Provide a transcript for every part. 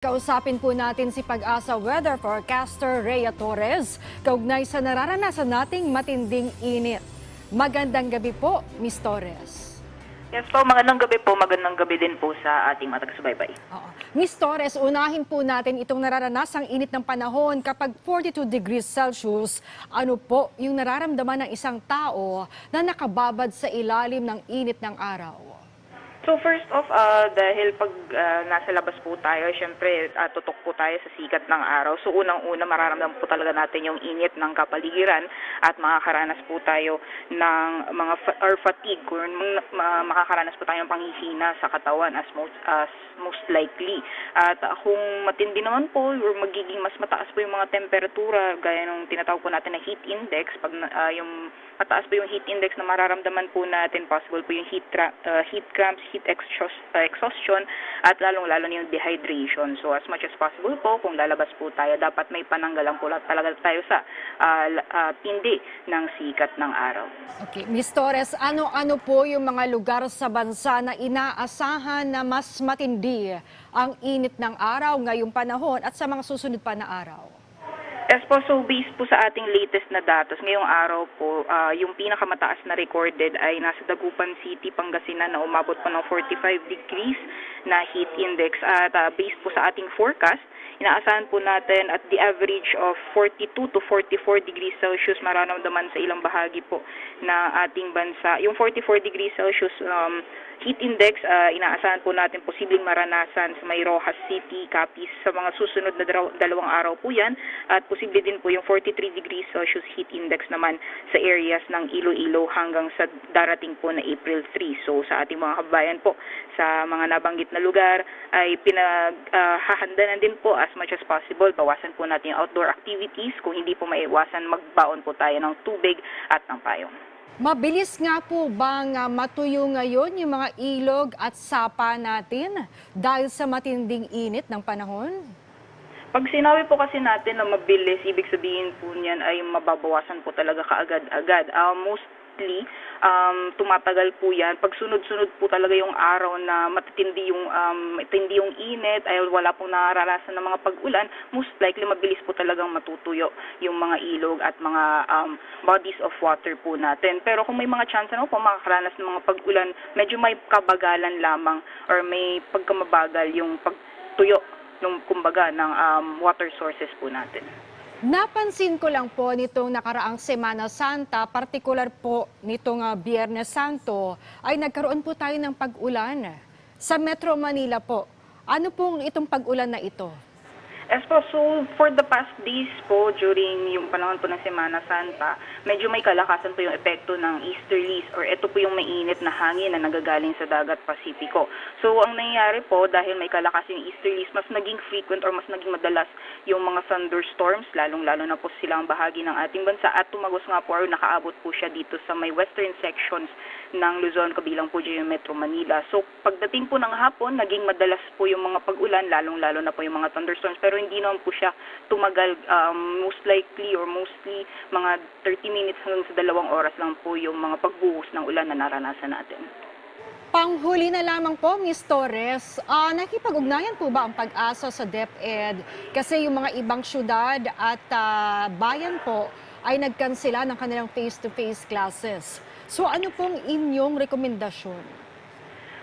Kausapin po natin si Pag-asa Weather Forecaster Rhea Torres kaugnay sa nararanasan nating matinding init. Magandang gabi po, Miss Torres. Yes po, magandang gabi po. Magandang gabi din po sa ating mga taga-subaybay. Miss Torres, unahin po natin itong nararanasang init ng panahon kapag 42 degrees Celsius. Ano po yung nararamdaman ng isang tao na nakababad sa ilalim ng init ng araw? So first off, uh, dahil pag uh, nasa labas po tayo, syempre uh, tutok po tayo sa sikat ng araw. So unang-una mararamdaman po talaga natin yung init ng kapaligiran at makakaranas po tayo ng mga fa- or fatigue or ma- makakaranas po tayo ng panghihina sa katawan as most as most likely. At uh, kung matindi naman po or magiging mas mataas po yung mga temperatura gaya ng tinatawag po natin na heat index, pag uh, yung mataas po yung heat index na mararamdaman po natin, possible po yung heat, tra- uh, heat cramps, heat uh, exhaustion, at lalong-lalo na yung dehydration. So as much as possible po, kung lalabas po tayo, dapat may pananggalang po talaga tayo sa uh, la- uh, tindi ng sikat ng araw. Okay, Miss Torres, ano-ano po yung mga lugar sa bansa na inaasahan na mas matindi ang init ng araw ngayong panahon at sa mga susunod pa na araw? Yes po, so based po sa ating latest na datos, ngayong araw po, ah, yung pinakamataas na recorded ay nasa Dagupan City, Pangasinan na umabot po ng 45 degrees na heat index. At ah, based po sa ating forecast, inaasahan po natin at the average of 42 to 44 degrees Celsius mararamdaman sa ilang bahagi po na ating bansa. Yung 44 degrees Celsius um, heat index, ah, inaasahan po natin posibleng maranasan sa may Rojas City, Capiz sa mga susunod na dalaw- dalawang araw po yan at posible din po yung 43 degrees Celsius heat index naman sa areas ng Iloilo hanggang sa darating po na April 3. So sa ating mga kababayan po sa mga nabanggit na lugar ay pinaghahandanan din po as much as possible. Bawasan po natin yung outdoor activities. Kung hindi po maiwasan, magbaon po tayo ng tubig at ng payong. Mabilis nga po bang ah, matuyo ngayon yung mga ilog at sapa natin dahil sa matinding init ng panahon? Pag sinabi po kasi natin na mabilis, ibig sabihin po niyan ay mababawasan po talaga kaagad-agad. Uh, mostly, um, tumatagal po yan. Pag sunod-sunod po talaga yung araw na matitindi yung, um, matindi yung init, ay wala pong nararasan ng mga pag-ulan, most likely mabilis po talagang matutuyo yung mga ilog at mga um, bodies of water po natin. Pero kung may mga chance na po makakaranas ng mga pag-ulan, medyo may kabagalan lamang or may pagkamabagal yung pagtuyo nung kumbaga ng um, water sources po natin. Napansin ko lang po nitong nakaraang Semana Santa, partikular po nitong ah, Biyernes Santo, ay nagkaroon po tayo ng pag-ulan. Sa Metro Manila po, ano pong itong pag-ulan na ito? As po, so for the past days po, during yung panahon po ng Semana Santa, medyo may kalakasan po yung epekto ng easterlies or ito po yung mainit na hangin na nagagaling sa dagat Pasipiko. So ang nangyayari po, dahil may kalakas yung easterlies, mas naging frequent or mas naging madalas yung mga thunderstorms, lalong-lalo na po silang bahagi ng ating bansa at tumagos nga po or nakaabot po siya dito sa may western sections ng Luzon, kabilang po dyan yung Metro Manila. So pagdating po ng hapon, naging madalas po yung mga pag-ulan, lalong-lalo na po yung mga thunderstorms, pero hindi naman po siya tumagal um, most likely or mostly mga 30 minutes hanggang sa dalawang oras lang po yung mga pagbuhos ng ulan na naranasan natin. Panghuli na lamang po, Miss Torres, ah, nakipag-ugnayan po ba ang pag-asa sa DepEd? Kasi yung mga ibang syudad at ah, bayan po ay nagkansela ng kanilang face-to-face classes. So ano pong inyong rekomendasyon?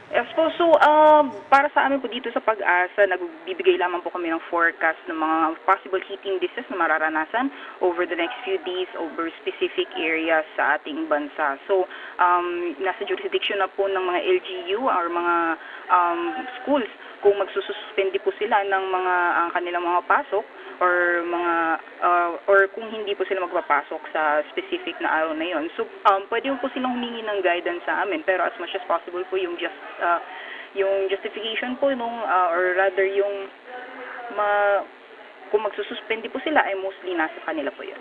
Yes po, so um, para sa amin po dito sa pag-asa, nagbibigay lamang po kami ng forecast ng mga possible heating disease na mararanasan over the next few days over specific areas sa ating bansa. So um, nasa jurisdiction na po ng mga LGU or mga um, schools kung magsususpende po sila ng mga ang kanilang mga pasok or mga uh, or kung hindi po sila magpapasok sa specific na araw na yon. So um pwede po silang humingi ng guidance sa amin pero as much as possible po yung just uh, yung justification po nung uh, or rather yung ma kung magsususpende po sila ay mostly nasa kanila po yun.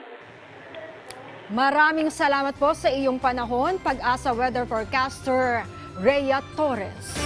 Maraming salamat po sa iyong panahon, pag-asa weather forecaster Rhea Torres.